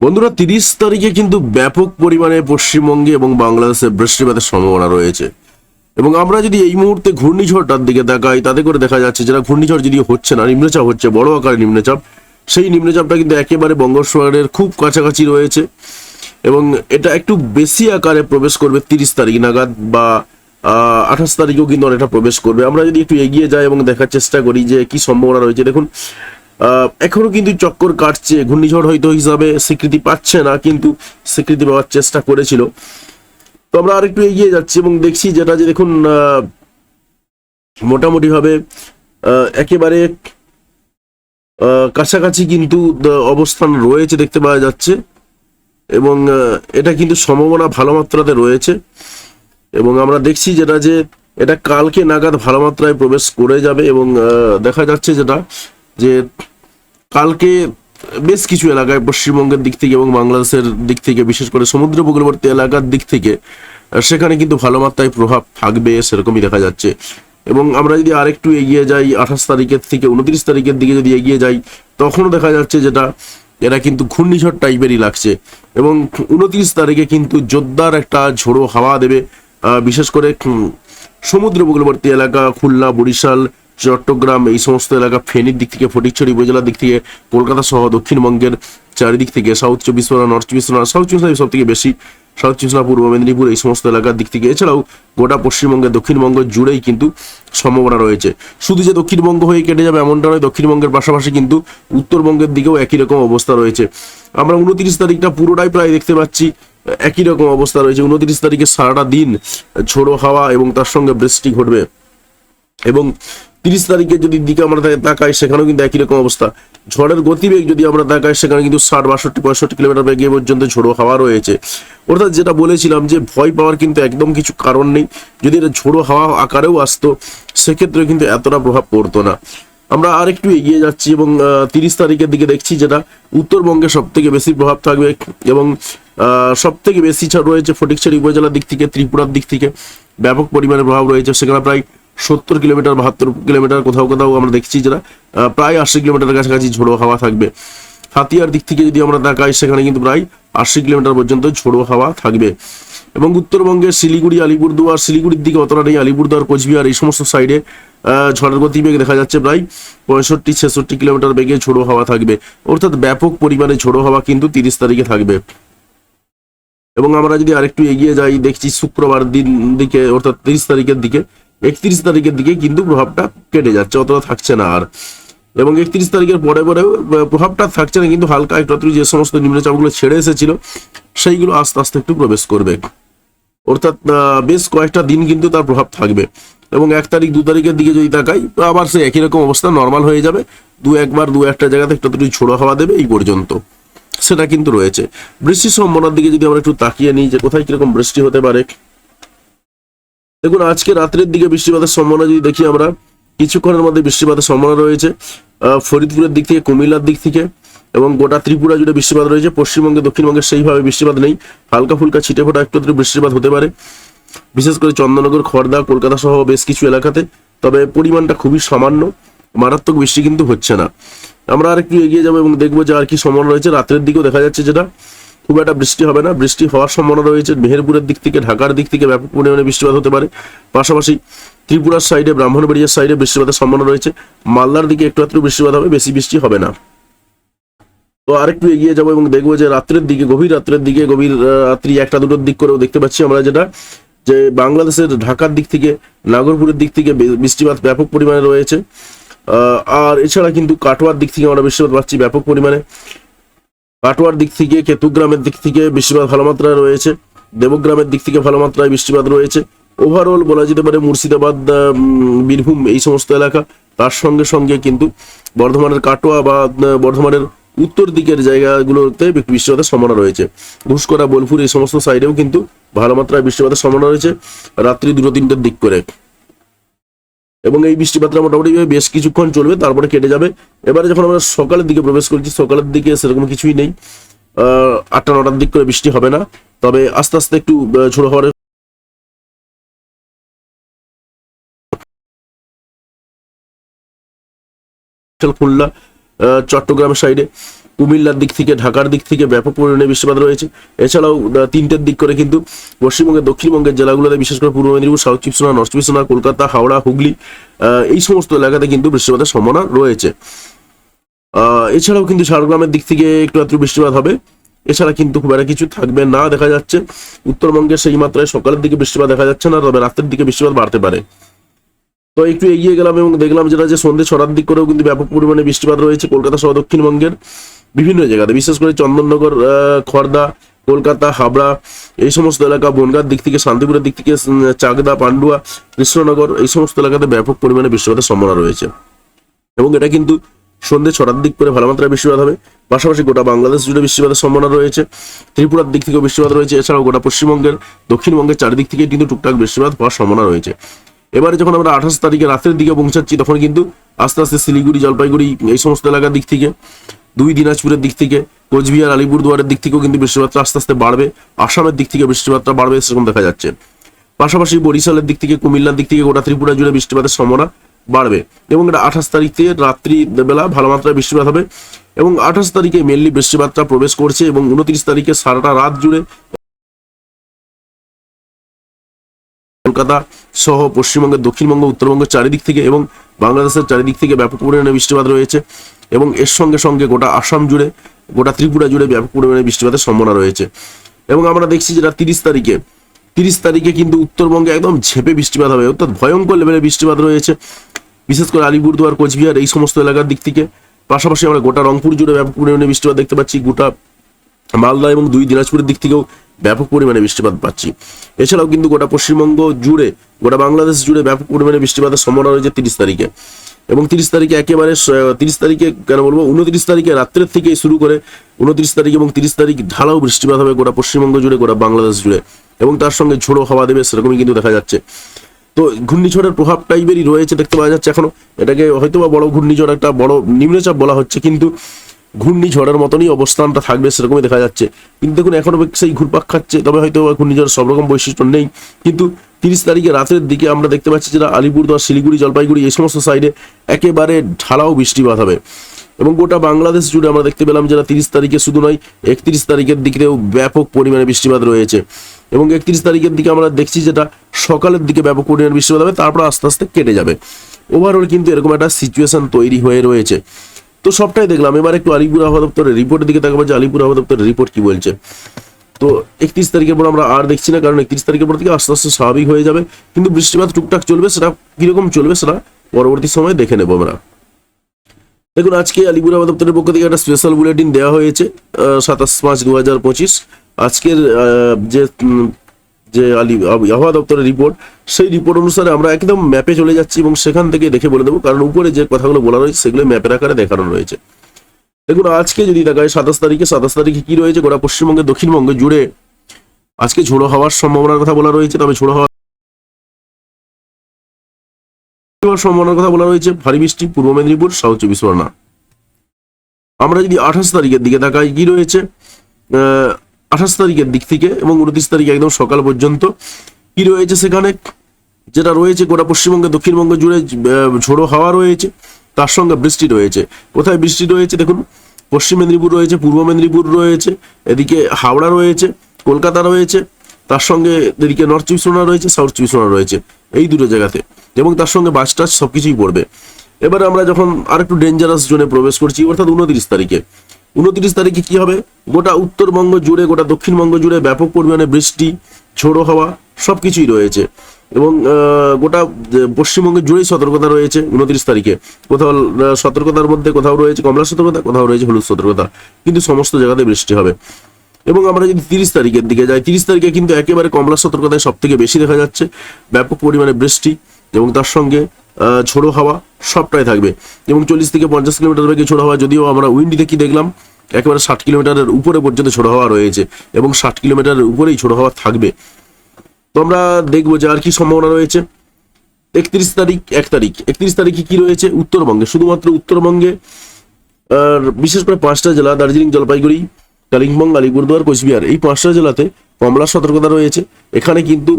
বন্ধুরা, তিরিশ তারিখে কিন্তু ব্যাপক পরিমাণে পশ্চিমবঙ্গে এবং বাংলাদেশে বৃষ্টিপাতের সম্ভাবনা রয়েছে। এবং আমরা যদি এই মুহূর্তে ঘূর্ণিঝড়টার দিকে দেখাই তাতে করে দেখা যাচ্ছে যেটা ঘূর্ণিঝড় যদি হচ্ছে না, নিম্নচাপ হচ্ছে, বড় আকারে নিম্নচাপ, সেই নিম্নচাপটা কিন্তু একেবারে বঙ্গোপসাগরের খুব কাছাকাছি রয়েছে। এবং এটা একটু বেশি আকারে প্রবেশ করবে তিরিশ তারিখ নাগাদ বা আঠাশ তারিখেও কিন্তু অনেকটা প্রবেশ করবে। আমরা যদি একটু এগিয়ে যাই এবং দেখার চেষ্টা করি যে কি সম্ভাবনা রয়েছে। দেখুন এখনও কিন্তু চক্কর কাটছে ঘূর্ণিঝড় হয়তো হিসাবে স্বীকৃতি পাচ্ছে না কিন্তু স্বীকৃতি পাওয়ার চেষ্টা করেছিল। তো আমরা আরেকটু এগিয়ে যাচ্ছি এবং দেখছি যেটা যে দেখুন আহ, মোটামুটি ভাবে একেবারে কাছাকাছি কিন্তু অবস্থান রয়েছে দেখতে পাওয়া যাচ্ছে। এবং এটা কিন্তু সম্ভাবনা ভালো মাত্রাতে রয়েছে। এবং আমরা দেখছি যেটা যে এটা কালকে নাগাদ ভালো মাত্রায় প্রবেশ করে যাবে এবং দেখা যাচ্ছে যেটা যে কালকে বেশ কিছু এলাকায় পশ্চিমবঙ্গের দিক থেকে এবং বাংলাদেশের দিক থেকে, বিশেষ করে সমুদ্র উপকূলবর্তী এলাকার দিক থেকে সেখানে কিন্তু ভালো মাত্রায় প্রভাব থাকবে, সেরকমই দেখা যাচ্ছে। এবং আমরা যদি আরেকটু এগিয়ে যাই, আঠাশ তারিখের থেকে উনত্রিশ তারিখের দিকে যদি এগিয়ে যাই, তখনও দেখা যাচ্ছে যেটা, এরা কিন্তু ঘূর্ণিঝড় টাইপেরই লাগছে। এবং উনত্রিশ তারিখে কিন্তু জোরদার একটা ঝোড়ো হাওয়া দেবে বিশেষ করে সমুদ্র উপকূলবর্তী এলাকা, খুলনা, বরিশাল চট্টগ্রাম, এই সমস্ত এলাকা ফেনীর দিক থেকে, ফটিকছড়ি উপজেলার দিক থেকে, কলকাতা সহ দক্ষিণবঙ্গের চারিদিক থেকে সাউথ চব্বিশ পরগনা নর্থ চব্বিশ পরগনা সাউথ চব্বিশ পরগনা সব থেকে বেশি সাউথ চব্বিশ পরগনা, পূর্ব মেদিনীপুর, এই সমস্ত এলাকার দিক থেকে। এছাড়াও গোটা পশ্চিমবঙ্গের দক্ষিণবঙ্গ জুড়েই কিন্তু সম্ভাবনা রয়েছে। শুধু যে দক্ষিণবঙ্গ হয়ে কেটে যাবে এমনটা নয়, দক্ষিণবঙ্গের পাশাপাশি কিন্তু উত্তরবঙ্গের দিকেও একই রকম অবস্থা রয়েছে। আমরা উনত্রিশ তারিখটা পুরোটাই প্রায় দেখতে পাচ্ছি, একই রকম অবস্থা রয়েছে। উনত্রিশ তারিখে সারাটা দিন ঝোড়ো হাওয়া এবং তার সঙ্গে বৃষ্টি ঘটবে। এবং তিরিশ তারিখে যদি দিকে আমরা তাকাই, সেখানেও কিন্তু একই রকম অবস্থা। ঝড়ের গতিবেগ যদি আমরা তাকাই, সেখানে কিন্তু ষাট, বাষট্টি, পঁয়ষট্টি কিলোমিটার বেগে পর্যন্ত ঝোড়ো হাওয়া রয়েছে। অর্থাৎ যেটা বলেছিলাম যে ভয় পাওয়ার কিন্তু একদম কিছু কারণ নেই। যদি এটা ঝোড়ো হাওয়া আকারেও আসতো সেক্ষেত্রে কিন্তু এতটা প্রভাব পড়তো না। আমরা আর একটু এগিয়ে যাচ্ছি এবং তিরিশ তারিখের দিকে দেখছি যেটা উত্তরবঙ্গে সব থেকে বেশি প্রভাব থাকবে এবং সব থেকে বেশি রয়েছে ফটিকছড়ি উপজেলার দিক থেকে, ত্রিপুরার দিক থেকে। ব্যাপক পরিমাণে প্রভাব রয়েছে, সেখানে প্রায় সত্তর কিলোমিটার, বাহাত্তর কিলোমিটার কোথাও কোথাও আমরা দেখছি যেটা প্রায় আশি কিলোমিটার কাছাকাছি ঝোড়ো হাওয়া থাকবে। হাতিয়ার দিক থেকে যদি আমরা তাকাই, সেখানে কিন্তু প্রায় আশি কিলোমিটার পর্যন্ত ঝোড়ো হাওয়া থাকবে। এবং উত্তরবঙ্গের শিলিগুড়ি, আলিপুরদুয়ার, শিলিগুড়ির দিকে অতটা নেই, আলিপুরদুয়ার, কোচবিহার এই সমস্ত সাইডে ঝড়ের গতিবেগ দেখা যাচ্ছে প্রায় পঁয়ষট্টি, ছেষট্টি কিলোমিটার বেগে ঝোড়ো হাওয়া থাকবে। অর্থাৎ ব্যাপক পরিমাণে ঝোড়ো হাওয়া কিন্তু তিরিশ তারিখে থাকবে। এবং আমরা যদি আরেকটু এগিয়ে যাই, দেখছি শুক্রবার দিন দিকে, অর্থাৎ তিরিশ তারিখের দিকে একত্রিশ তারিখের দিকে কিন্তু প্রভাবটা কেটে যাচ্ছে অতটা থাকছে না আর। এবং একত্রিশ তারিখের পরে আহ, প্রভাবটা থাকছে না কিন্তু হালকা একটু যে সমস্ত নিম্নচাপগুলো ছেড়ে এসেছিল সেইগুলো আস্তে আস্তে একটু প্রবেশ করবে। অর্থাৎ বেশ কয়েকটা দিন কিন্তু তার প্রভাব থাকবে। এবং এক তারিখ দু তারিখের দিকে যদি তাকাই আবার সে একই রকম অবস্থা নর্মাল হয়ে যাবে। দু একবার দু একটা জায়গাতে একটু দুটো ছোড়ো হাওয়া দেবে এই পর্যন্ত। সেটা কিন্তু রয়েছে। বৃষ্টির সম্ভাবনার দিকে যদি আমরা একটু তাকিয়ে নিই যে কোথায় কীরকম বৃষ্টি হতে পারে দেখুন, আজকে রাত্রের দিকে বৃষ্টিপাতের সম্ভাবনা যদি দেখি আমরা, কিছুক্ষণের মধ্যে বৃষ্টিপাতের সম্ভাবনা রয়েছে। ফরিদপুরের দিক থেকে, কুমিল্লার দিক থেকে এবং গোটা ত্রিপুরা জুড়ে বৃষ্টিপাত রয়েছে। পশ্চিমবঙ্গে, দক্ষিণবঙ্গে সেইভাবে বৃষ্টিপাত নেই। হালকা ফুলকা ছিটে ফোটা একটু একটু বৃষ্টিপাত হতে পারে। বিশেষ করে চন্দননগর খড়দা কলকাতা সহ বেশ কিছু এলাকাতে। তবে পরিমাণটা খুবই সামান্য। মারাত্মক বৃষ্টি কিন্তু হচ্ছে না। আমরা আর একটু এগিয়ে যাব এবং দেখব যে আর কি সম্ভাবনা রয়েছে। রাত্রের দিকেও দেখা যাচ্ছে যেটা। খুব একটা বৃষ্টি হবে না। বৃষ্টি হওয়ার সম্ভাবনা রয়েছে। মেহেরপুরের দিক থেকে, ঢাকার দিক থেকে ব্যাপক পরিমাণে বৃষ্টিপাত হতে পারে। পাশাপাশি ত্রিপুরার সাইডে, ব্রাহ্মণবাড়িয়ার সাইডে বৃষ্টিপাতের সম্ভাবনা রয়েছে। মালদার দিকে একটু একটু বৃষ্টিপাত হবে, বেশি বৃষ্টি হবে না। তো আরেকটু এগিয়ে যাব এবং দেখব যে রাত্রের দিকে, গভীর রাত্রের দিকে, গভীর রাত্রি একটা দুটোর দিক করেও দেখতে পাচ্ছি আমরা যেটা, যে বাংলাদেশের ঢাকার দিক থেকে, নাগরপুরের দিক থেকে বৃষ্টিপাত ব্যাপক পরিমাণে রয়েছে। আর এছাড়া কিন্তু কাটোয়ার দিক থেকে আমরা বৃষ্টিপাত পাচ্ছি ব্যাপক পরিমাণে। কাটোয়ার দিক থেকে, কেতুগ্রামের দিক থেকে বৃষ্টিপাত ভালো মাত্রায় রয়েছে, দেবগ্রামের দিক থেকে ভালো মাত্রায় বৃষ্টিপাত রয়েছে। ওভারঅল বলা যেতে পারে মুর্শিদাবাদ বীরভূম এই সমস্ত এলাকা, তার সঙ্গে সঙ্গে কিন্তু বর্ধমানের কাটোয়া বা বর্ধমানের উত্তর দিকের জায়গাগুলোতে বৃষ্টিপাতের সম্ভাবনা রয়েছে। ঘুষকরা বোলপুর এই সমস্ত সাইডেও কিন্তু ভালো মাত্রায় বৃষ্টিপাতের সম্ভাবনা রয়েছে, রাত্রি দুটো তিনটের দিক করে। এবং এই বৃষ্টিপাতটা মোটামুটি বেশ কিছুক্ষণ চলবে তারপরে কেটে যাবে। এবারে যখন আমরা সকালের দিকে প্রবেশ করছি সকালের দিকে সেরকম কিছুই নেই। আহ, আটটা নটার দিক করে বৃষ্টি হবে না। তবে আস্তে আস্তে একটু ঝোড়ো হওয়ার খুলনা চট্টগ্রামের সাইডে। কুমিল্লার দিক থেকে, ঢাকার দিক থেকে ব্যাপক পরিমাণে বৃষ্টিপাত রয়েছে। এছাড়াও তিনটের দিক করে কিন্তু পশ্চিমবঙ্গের, দক্ষিণবঙ্গের জেলাগুলোতে, বিশেষ করে পূর্ব মেদিনীপুর, সাউথ চব্বিশ নর্থ চব্বিশ কলকাতা, হাওড়া, হুগলি এই সমস্ত এলাকাতে কিন্তু বৃষ্টিপাতের সম্ভাবনা রয়েছে। এছাড়াও কিন্তু ঝাড়গ্রামের দিক থেকে একটু একটু বৃষ্টিপাত হবে। এছাড়া কিন্তু খুব একটা কিছু থাকবে না দেখা যাচ্ছে। উত্তরবঙ্গে সেই মাত্রায় সকালের দিকে বৃষ্টিপাত দেখা যাচ্ছে না, তবে রাতের দিকে বৃষ্টিপাত বাড়তে পারে। তো একটু এগিয়ে গেলাম এবং দেখলাম যেটা যে সন্ধ্যে ছটার দিক করেও কিন্তু ব্যাপক পরিমাণে বৃষ্টিপাত রয়েছে কলকাতা সহ দক্ষিণবঙ্গের। বিভিন্ন জায়গাতে, বিশেষ করে চন্দননগর খড়দা কলকাতা, হাবড়া, এই সমস্ত এলাকা, বনগাঁর দিক থেকে, শান্তিপুরের দিক থেকে চাকদা, পান্ডুয়া, কৃষ্ণনগর, এই সমস্ত এলাকাতে ব্যাপক পরিমাণে বৃষ্টিপাতের সম্ভাবনা রয়েছে। এবং এটা কিন্তু সন্ধ্যে ছটার দিক করে ভালো মাত্রায় বৃষ্টিপাত হবে। পাশাপাশি গোটা বাংলাদেশ জুড়ে বৃষ্টিপাতের সম্ভাবনা রয়েছে। ত্রিপুরার দিক থেকেও বৃষ্টিপাত রয়েছে। এছাড়াও গোটা পশ্চিমবঙ্গের, দক্ষিণবঙ্গের চারিদিক থেকে কিন্তু টুকটাক বৃষ্টিপাত হওয়ার সম্ভাবনা রয়েছে। এবারে যখন আমরা আঠাশ তারিখে রাতের দিকে পৌঁছাচ্ছি, তখন কিন্তু আস্তে আস্তে শিলিগুড়ি, জলপাইগুড়ি, এই সমস্ত এলাকার দিক থেকে দুই দিনাজপুরের দিক থেকে, কোচবিহার, আলিপুরদুয়ারের দিক থেকেও কিন্তু বৃষ্টিপাতটা আস্তে আস্তে বাড়বে, আসামের দিক থেকে বৃষ্টিপাতটা বাড়বে সেরকম দেখা যাচ্ছে। পাশাপাশি বরিশালের দিক থেকে, কুমিল্লার দিক থেকে গোটা ত্রিপুরা জুড়ে বৃষ্টিপাতের সম্ভাবনা বাড়বে এবং এটা আঠাশ তারিখ রাত্রি বেলা ভালো মাত্রায় বৃষ্টিপাত হবে এবং আঠাশ তারিখে মেনলি বৃষ্টিপাতটা প্রবেশ করছে এবং উনত্রিশ তারিখে সারাটা রাত জুড়ে কলকাতা সহ পশ্চিমবঙ্গের দক্ষিণবঙ্গ, উত্তরবঙ্গের চারিদিক থেকে এবং বাংলাদেশের চারিদিক থেকে ব্যাপক পরিমাণে বৃষ্টিপাত রয়েছে। এবং এর সঙ্গে সঙ্গে গোটা আসাম জুড়ে, গোটা ত্রিপুরা জুড়ে ব্যাপক পরিমাণে বৃষ্টিপাতের সম্ভাবনা রয়েছে। এবং আমরা দেখছি যেটা তিরিশ তারিখে তিরিশ তারিখে কিন্তু উত্তরবঙ্গে একদম ঝেপে বৃষ্টিপাত হবে, অর্থাৎ ভয়ঙ্কর লেভেলের বৃষ্টিপাত রয়েছে। বিশেষ করে আলিপুরদুয়ার, কোচবিহার এই সমস্ত এলাকার দিক থেকে। পাশাপাশি আমরা গোটা রংপুর জুড়ে ব্যাপক পরিমাণে বৃষ্টিপাত দেখতে পাচ্ছি, গোটা মালদা এবং দুই দিনাজপুরের দিক থেকেও ব্যাপক পরিমাণে বৃষ্টিপাত পাচ্ছি। এছাড়াও কিন্তু গোটা পশ্চিমবঙ্গ জুড়ে, গোটা বাংলাদেশ জুড়ে ব্যাপক পরিমাণে বৃষ্টিপাতের সম্ভাবনা রয়েছে তিরিশ তারিখে। এবং তিরিশ তারিখে একেবারে তিরিশ তারিখে কেন বলব, উনত্রিশ তারিখে রাত্রের থেকে শুরু করে উনত্রিশ তারিখ এবং তিরিশ তারিখ ঢালাও বৃষ্টিপাত হবে গোটা পশ্চিমবঙ্গ জুড়ে, গোটা বাংলাদেশ জুড়ে। এবং তার সঙ্গে ঝোড়ো হাওয়া দেবে, সেরকমই কিন্তু দেখা যাচ্ছে। তো ঘূর্ণিঝড়ের প্রভাব টাইপেরই রয়েছে, দেখতে পাওয়া যাচ্ছে এখনও। এটাকে হয়তো বা বড় ঘূর্ণিঝড়, একটা বড় নিম্নচাপ বলা হচ্ছে, কিন্তু ঘূর্ণিঝড়ের মতনই অবস্থানটা থাকবে, সেরকমই দেখা যাচ্ছে। কিন্তু দেখুন, এখনও সেই ঘুরপাক খাচ্ছে, তবে হয়তো বা ঘূর্ণিঝড় সব রকম বৈশিষ্ট্য নেই। কিন্তু তিরিশ তারিখে রাতের দিকে আমরা দেখতে পাচ্ছি যেটা আলিপুরদুয়ার, শিলিগুড়ি, জলপাইগুড়ি এই সমস্ত সাইডে একেবারে ঢালাও বৃষ্টিপাত হবে এবং গোটা বাংলাদেশ জুড়ে আমরা দেখতে পেলাম যেটা তিরিশ তারিখে শুধু নয়, একত্রিশ তারিখের দিকেও ব্যাপক পরিমাণে বৃষ্টিপাত রয়েছে। এবং একত্রিশ তারিখের দিকে আমরা দেখছি যেটা সকালের দিকে ব্যাপক পরিমাণে বৃষ্টিপাত হবে তারপর আস্তে আস্তে কেটে যাবে। ওভারঅল কিন্তু এরকম একটা সিচুয়েশন তৈরি হয়ে রয়েছে। তো সবটাই দেখলাম। এবার একটু আলিপুর আবহাওয়া দপ্তরের রিপোর্টের দিকে তাকাবো যে আলিপুর আবহাওয়া দপ্তরের রিপোর্ট কি বলছে। তো একত্রিশ তারিখের পর আমরা আর দেখছি না, কারণ একত্রিশ তারিখের পর থেকে আস্তে আস্তে স্বাভাবিক হয়ে যাবে। কিন্তু বৃষ্টিপাত টুকটাক চলবে, সেটা কীরকম চলবে সেটা পরবর্তী সময়ে দেখে নেব আমরা। দেখুন, আজকে আলিপুর আবহাওয়া দপ্তরের পক্ষ থেকে একটা স্পেশাল বুলেটিন দেওয়া হয়েছে সাতাশ পাঁচ দু হাজার পঁচিশ। আজকের যে যে আলি আবহাওয়া দপ্তরের রিপোর্ট সেই রিপোর্ট অনুসারে আমরা একদম ম্যাপে চলে যাচ্ছি এবং সেখান থেকে দেখে বলে দেবো। কারণ উপরে যে কথাগুলো বলা রয়েছে, সেগুলো ম্যাপের আকারে দেখানো রয়েছে। দেখুন, আজকে যদি দেখায় সাতাশ তারিখে সাতাশ তারিখে কি রয়েছে? গোটা পশ্চিমবঙ্গে, দক্ষিণবঙ্গে জুড়ে আজকে ঝোড়ো হওয়ার সম্ভাবনার কথা বলা রয়েছে, তবে ঝোড়ো হওয়ার সম্ভাবনার কথা বলা রয়েছে। ভারী বৃষ্টি, পূর্ব মেদিনীপুর, সাউথ চব্বিশ পরগনা। আমরা যদি আঠাশ তারিখের দিকে তাকাই, কি রয়েছে? আঠাশ তারিখের দিক থেকে এবং উনত্রিশ তারিখ একদম সকাল পর্যন্ত কি রয়েছে সেখানে? যেটা রয়েছে গোটা পশ্চিমবঙ্গে, দক্ষিণবঙ্গ জুড়ে ঝোড়ো হাওয়া রয়েছে। তার সঙ্গে বৃষ্টি রয়েছে। কোথায় বৃষ্টি রয়েছে দেখুন? পশ্চিম মেদিনীপুর রয়েছে, পূর্ব মেদিনীপুর রয়েছে, এদিকে হাওড়া রয়েছে, কলকাতা রয়েছে, তার সঙ্গে এদিকে নর্থ চব্বিশ রয়েছে সাউথ চব্বিশ রয়েছে, এই দুটো জায়গাতে। এবং তার সঙ্গে বাস টাস সবকিছুই পড়বে। এবার আমরা যখন আরেকটু ডেঞ্জারাস জোনে প্রবেশ করছি, অর্থাৎ উনত্রিশ তারিখে। উনত্রিশ তারিখে কি হবে? গোটা উত্তরবঙ্গ জুড়ে, গোটা দক্ষিণবঙ্গ জুড়ে ব্যাপক পরিমাণে বৃষ্টি, ঝোড়ো হাওয়া সবকিছুই রয়েছে। এবং গোটা পশ্চিমবঙ্গে জুড়েই সতর্কতা রয়েছে উনত্রিশ তারিখে। কোথাও সতর্কতার মধ্যে কোথাও রয়েছে কমলা সতর্কতা, কোথাও রয়েছে হলুদ সতর্কতা। কিন্তু সমস্ত জায়গাতে বৃষ্টি হবে। এবং আমরা যদি তিরিশ তারিখের দিকে যাই, তিরিশ তারিখে কিন্তু একেবারে কমলা সতর্কতায় সব থেকে বেশি দেখা যাচ্ছে। ব্যাপক পরিমাণে বৃষ্টি এবং তার সঙ্গে ঝোড়ো হাওয়া সবটাই থাকবে। এবং চল্লিশ থেকে পঞ্চাশ কিলোমিটার বেগে ঝোড়ো হাওয়া, যদিও আমরা উইন্ডিতে কি দেখলাম, একেবারে ষাট কিলোমিটারের উপরে পর্যন্ত ঝোড়ো হাওয়া রয়েছে এবং ষাট কিলোমিটারের উপরেই ঝোড়ো হাওয়া থাকবে। তো আমরা দেখব যে আর কি সম্ভাবনা রয়েছে। একত্রিশ তারিখ, এক তারিখ। একত্রিশ তারিখে কি রয়েছে? উত্তরবঙ্গে। শুধুমাত্র উত্তরবঙ্গে, আর বিশেষ করে পাঁচটা জেলা, দার্জিলিং, জলপাইগুড়ি, কালিম্পং, আলিপুরদুয়ার, কোচবিহার, এই পাঁচটা জেলাতে কমলা সতর্কতা রয়েছে। এখানে কিন্তু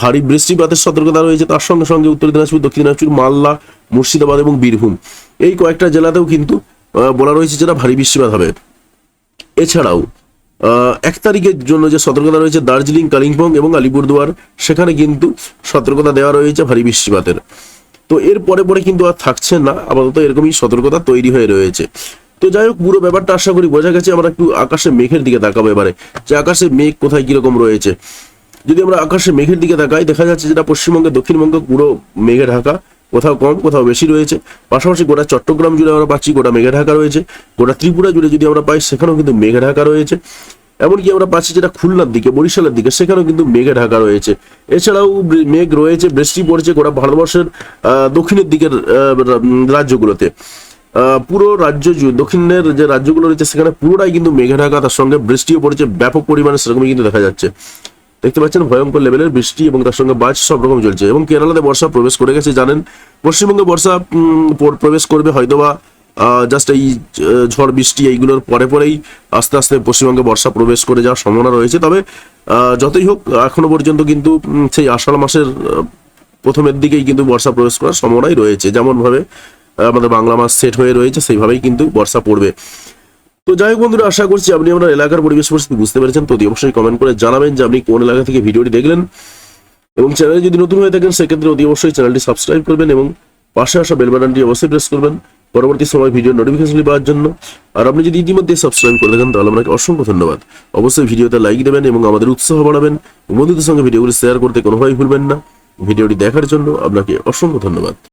ভারী বৃষ্টিপাতের সতর্কতা রয়েছে। তার সঙ্গে সঙ্গে উত্তর দিনাজপুর, দক্ষিণ দিনাজপুর, মালদা, মুর্শিদাবাদ এবং বীরভূম। এই কয়েকটা জেলাতেও কিন্তু বলা রয়েছে যেটা ভারী বৃষ্টিপাত হবে। এছাড়াও এক তারিখের জন্য যে সতর্কতা রয়েছে দার্জিলিং, কালিম্পং এবং আলিপুরদুয়ার, সেখানে কিন্তু সতর্কতা দেওয়া রয়েছে ভারী বৃষ্টিপাতের। তো এর পরে পরে কিন্তু আর থাকছে না, আপাতত এরকমই সতর্কতা তৈরি হয়ে রয়েছে। তো যাই হোক, পুরো ব্যাপারটা আশা করি বোঝা গেছে, আমরা একটু আকাশে মেঘের দিকে তাকাবো এবারে। যে আকাশে মেঘ কোথায় কীরকম রয়েছে। যদি আমরা আকাশে মেঘের দিকে তাকাই, দেখা যাচ্ছে যেটা পশ্চিমবঙ্গে দক্ষিণবঙ্গে পুরো মেঘে ঢাকা। কোথাও কম, কোথাও বেশি রয়েছে। পাশাপাশি গোটা চট্টগ্রাম জুড়ে আমরা পাচ্ছি, গোটা মেঘে ঢাকা রয়েছে। গোটা ত্রিপুরা জুড়ে যদি আমরা পাই, সেখানেও কিন্তু মেঘে ঢাকা রয়েছে। এমনকি আমরা পাচ্ছি যেটা খুলনার দিকে, বরিশালের দিকে, সেখানেও কিন্তু মেঘে ঢাকা রয়েছে। এছাড়াও মেঘ রয়েছে, বৃষ্টি পড়ছে গোটা ভারতবর্ষের দক্ষিণের দিকের রাজ্যগুলোতে। পুরো রাজ্য দক্ষিণের যে রাজ্যগুলো রয়েছে, সেখানে পুরোটাই কিন্তু মেঘে ঢাকা, তার সঙ্গে বৃষ্টিও পড়েছে, ব্যাপক পরিমাণে সেরকমই কিন্তু দেখা যাচ্ছে। দেখতে পাচ্ছেন ভয়ঙ্কর লেভেলের বৃষ্টি এবং তার সঙ্গে বাজ সব রকম চলছে। এবং কেরালাতে বর্ষা প্রবেশ করে গেছে, জানেন? পশ্চিমবঙ্গে বর্ষা পর- প্রবেশ করবে হয়তোবা জাস্ট এই ঝড়, বৃষ্টি এইগুলোর পরে পরেই আস্তে আস্তে পশ্চিমবঙ্গে বর্ষা প্রবেশ করে যাওয়ার সম্ভাবনা রয়েছে। তবে যতই হোক, এখনও পর্যন্ত কিন্তু সেই আষাঢ় মাসের প্রথমের দিকেই কিন্তু বর্ষা প্রবেশ করার সম্ভাবনাই রয়েছে। যেমনভাবে, আমাদের বাংলা মাস সেট হয়ে রয়েছে, সেইভাবেই কিন্তু বর্ষা পড়বে। তো যাই হোক বন্ধুরা, আশা করছি আপনি আপনার এলাকার পরিবেশ পরিস্থিতি বুঝতে পেরেছেন। তো অবশ্যই কমেন্ট করে জানাবেন যে আপনি কোন এলাকা থেকে ভিডিওটি দেখলেন। এবং চ্যানেলে যদি নতুন হয়ে থাকেন, সেক্ষেত্রে অতি অবশ্যই চ্যানেলটি সাবস্ক্রাইব করবেন এবং পাশে আসা বেল বাটনটি অবশ্যই প্রেস করবেন পরবর্তী সময় ভিডিও নোটিফিকেশন পাওয়ার জন্য। আর আপনি যদি ইতিমধ্যে সাবস্ক্রাইব করে থাকেন, তাহলে আপনাকে অসংখ্য ধন্যবাদ। অবশ্যই ভিডিওতে লাইক দেবেন এবং আমাদের উৎসাহ বাড়াবেন। বন্ধুদের সঙ্গে ভিডিওগুলি শেয়ার করতে কোনোভাবেই ভুলবেন না। ভিডিওটি দেখার জন্য আপনাকে অসংখ্য ধন্যবাদ।